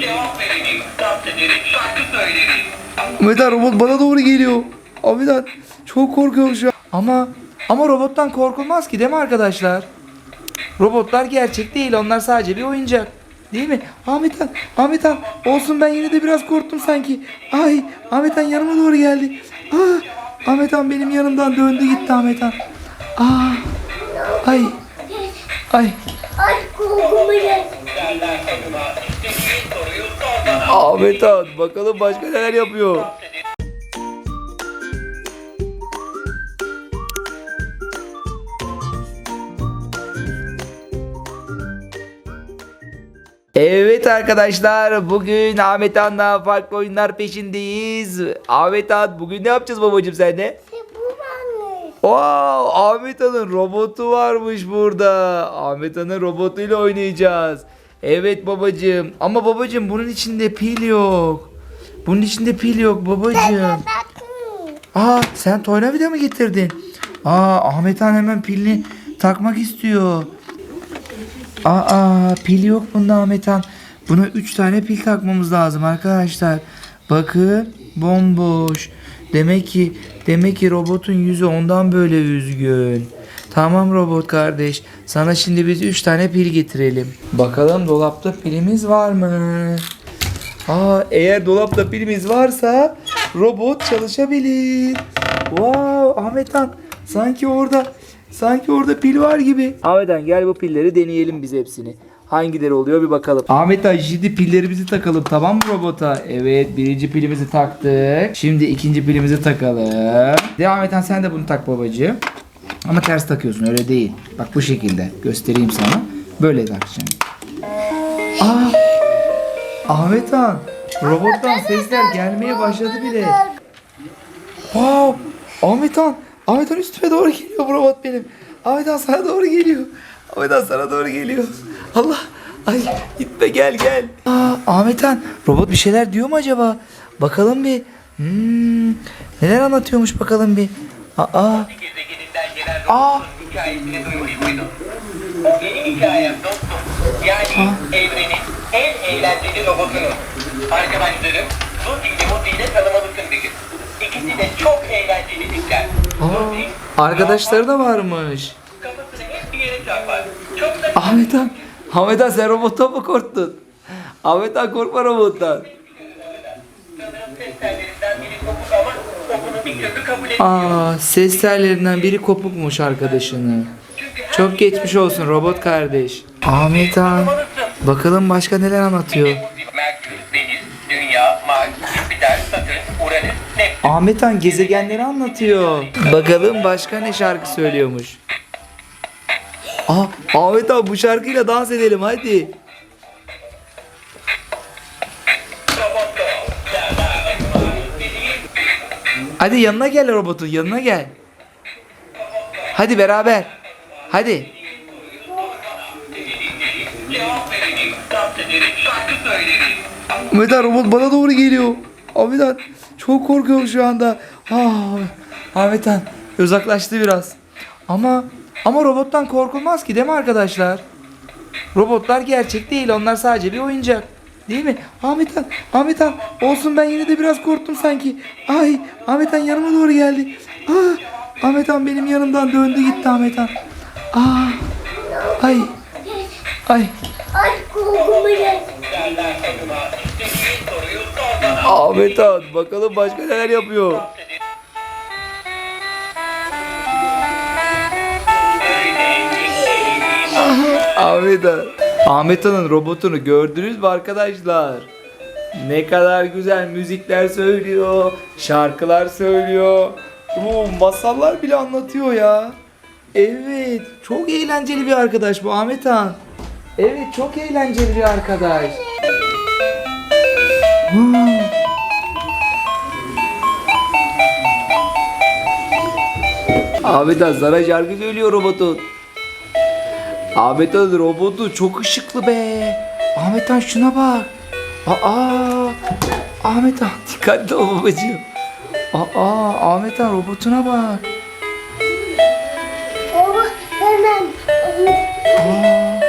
Cevap veririz, dans ederiz, şarkı söyleriz. Ahmet robot bana doğru geliyor. Ahmet çok korkuyorum şu an. Ama ama robottan korkulmaz ki değil mi arkadaşlar? Robotlar gerçek değil. Onlar sadece bir oyuncak. Değil mi? Ahmet Han, Ahmet Han. Olsun ben yine de biraz korktum sanki. Ay, Ahmet Han yanıma doğru geldi. Ah, Ahmet Han benim yanımdan döndü gitti Ahmet Han. Ah, ay, ay. Ay korkumu gel. Ahmet Han bakalım başka neler yapıyor. Evet arkadaşlar bugün Ahmet Han'la farklı oyunlar peşindeyiz. Ahmet Han bugün ne yapacağız? Bu varmış. Wow, Ahmet Han'ın robotu varmış burada. Ahmet Han'ın robotuyla oynayacağız. Evet babacığım. Ama babacığım bunun içinde pil yok. Bunun içinde pil yok babacığım. Aa sen tornavida mı getirdin? Aa Ahmet Han hemen pilini takmak istiyor. Aa pil yok bunda Ahmet Han. Buna 3 tane pil takmamız lazım arkadaşlar. Bakın bomboş. Demek ki demek ki robotun yüzü ondan böyle üzgün. Tamam robot kardeş. Sana şimdi biz 3 tane pil getirelim. Bakalım dolapta pilimiz var mı? Aa, eğer dolapta pilimiz varsa robot çalışabilir. Wow, Ahmet Han sanki orada sanki orada pil var gibi. Ahmet Han gel bu pilleri deneyelim biz hepsini. Hangileri oluyor bir bakalım. Ahmet Han şimdi pillerimizi takalım tamam mı robota? Evet birinci pilimizi taktık. Şimdi ikinci pilimizi takalım. De Ahmet sen de bunu tak babacığım. Ama ters takıyorsun öyle değil. Bak bu şekilde göstereyim sana. Böyle takacaksın. Aa Ahmet Han, robottan sesler gelmeye başladı bile. Wow, Ahmet Han, Ahmet Han üstüme doğru geliyor bu robot benim. Ahmet Han sana doğru geliyor. Ahmet Han sana doğru geliyor. Allah, ay gitme gel gel. Aa, Ahmet Han, robot bir şeyler diyor mu acaba? Bakalım bir. Hmm, neler anlatıyormuş bakalım bir. Aa, Aa. robotun hikayesini duymuş hikayem dostum. Yani evrenin en eğlenceli robotunum. Arkadaşlarım Lucy ile Muzi ile tanımalısın bir gün. İkisi de çok eğlenceli tipler. Aa, arkadaşları da varmış. kafasını hep bir yere çarpar. Çok da Ahmet Han, Ahmet Han sen robottan mı korktun? Ahmet Han korkma robottan. sanırım ses tellerinden biri kopuk ama o bunu bir türlü kabul etmiyor. Aa, ses tellerinden biri kopukmuş arkadaşını. Çok geçmiş olsun robot kardeş. Ahmet Han, bakalım başka neler anlatıyor. Ahmet Han gezegenleri anlatıyor. Bakalım başka ne şarkı söylüyormuş. Aa, Ahmet Han bu şarkıyla dans edelim hadi. Hadi yanına gel robotun yanına gel. Hadi beraber. Hadi. Cevap veririz, dans ederiz, şarkı söyleriz. Ahmet Han robot bana doğru geliyor. Ahmet Han çok korkuyorum şu anda. Ah, Ahmet Han uzaklaştı biraz. Ama ama robottan korkulmaz ki değil mi arkadaşlar? Robotlar gerçek değil. Onlar sadece bir oyuncak. Değil mi? Ahmet Han, Ahmet Han. Olsun ben yine de biraz korktum sanki. Ay, Ahmet Han yanıma doğru geldi. Ah, Ahmet Han benim yanımdan döndü gitti Ahmet Han. Ah, ay, ay. Ay bana. Ahmet Han bakalım başka neler yapıyor. Ahmet Han. Ahmet Han'ın robotunu gördünüz mü arkadaşlar? Ne kadar güzel müzikler söylüyor, şarkılar söylüyor. Bu masallar bile anlatıyor ya. Evet, çok eğlenceli bir arkadaş bu Ahmet Han. Evet, çok eğlenceli bir arkadaş. Hmm. Ahmet Han şarkı söylüyor robotun. Ahmet Han robotu çok ışıklı be. Ahmet Han şuna bak. Aa, Ahmet Han dikkatli ol babacığım. Aa, Ahmet Han robotuna bak. Baba hemen. Aa,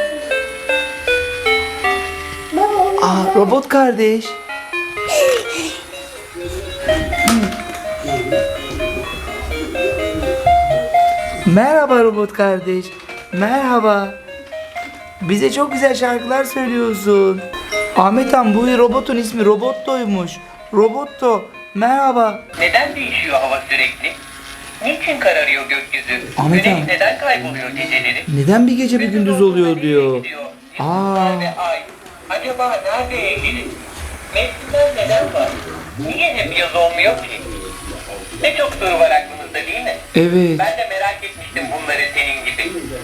aa Robot kardeş. Merhaba robot kardeş. Merhaba. Bize çok güzel şarkılar söylüyorsun. Ahmet Han bu robotun ismi Robotto'ymuş. Robotto. Merhaba. Neden değişiyor hava sürekli? Niçin kararıyor gökyüzü? Ahmet Güneş abi. neden kayboluyor geceleri? Neden bir gece bir gündüz oluyor diyor. Aa. Ay. Acaba nerede evlilik? Mevsimler neden var? Niye hep yaz olmuyor ki? Ne çok soru var aklınızda değil mi? Evet. Ben de merak etmiştim bunları senin gibi.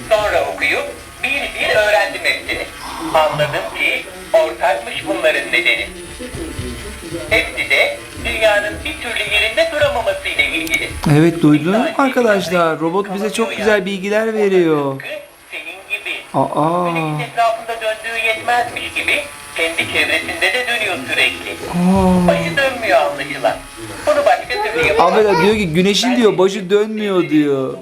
Sonra okuyup bir bir öğrendim hepsini. Anladım ki ortakmış bunların nedeni. Hepsi de dünyanın bir türlü yerinde duramamasıyla ilgili. Evet duydunuz mu arkadaşlar? Robot bize çok güzel bilgiler veriyor. Senin gibi. Aa. Güneşin etrafında döndüğü yetmezmiş gibi kendi çevresinde de dönüyor sürekli. Aa. Başı dönmüyor anlaşılan. Bunu başka türlü yapamaz. Han diyor ki güneşin diyor başı dönmüyor diyor.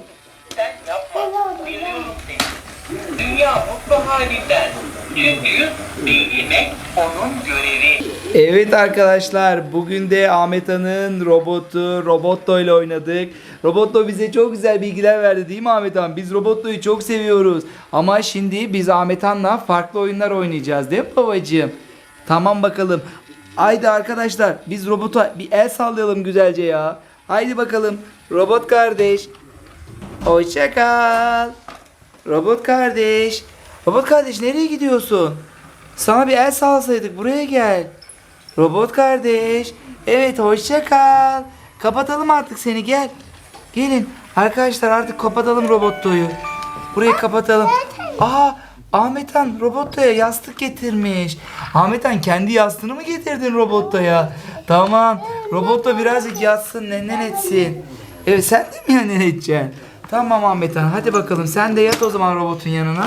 Dünya mutlu halinden. Çünkü bilmek onun görevi. Evet arkadaşlar bugün de Ahmet Han'ın robotu Robotto ile oynadık. Robotto bize çok güzel bilgiler verdi değil mi Ahmet Han? Biz Robotto'yu çok seviyoruz. Ama şimdi biz Ahmet Han'la farklı oyunlar oynayacağız değil mi babacığım? Tamam bakalım. Haydi arkadaşlar biz robota bir el sallayalım güzelce ya. Haydi bakalım robot kardeş. Hoşça kal. Robot kardeş. Robot kardeş nereye gidiyorsun? Sana bir el salsaydık buraya gel. Robot kardeş. Evet hoşça kal. Kapatalım artık seni gel. Gelin. Arkadaşlar artık kapatalım robottoyu. Burayı kapatalım. Aa Ahmet Han robottoya yastık getirmiş. Ahmet Han kendi yastığını mı getirdin robottoya? Tamam. Robotto birazcık yatsın nenen etsin. Evet sen de mi nenen edeceksin? Tamam Ahmet Han hadi bakalım sen de yat o zaman robotun yanına.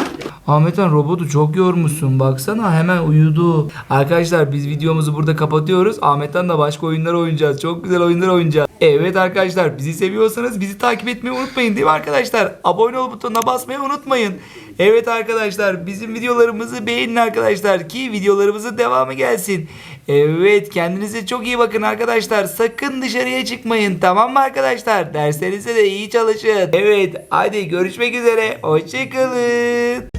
Ahmet Han robotu çok yormuşsun baksana hemen uyudu. Arkadaşlar biz videomuzu burada kapatıyoruz. Ahmet Han da başka oyunlar oynayacağız. Çok güzel oyunlar oynayacağız. Evet arkadaşlar bizi seviyorsanız bizi takip etmeyi unutmayın değil mi arkadaşlar? Abone ol butonuna basmayı unutmayın. Evet arkadaşlar bizim videolarımızı beğenin arkadaşlar ki videolarımızın devamı gelsin. Evet kendinize çok iyi bakın arkadaşlar. Sakın dışarıya çıkmayın tamam mı arkadaşlar? Derslerinize de iyi çalışın. Evet hadi görüşmek üzere. Hoşçakalın.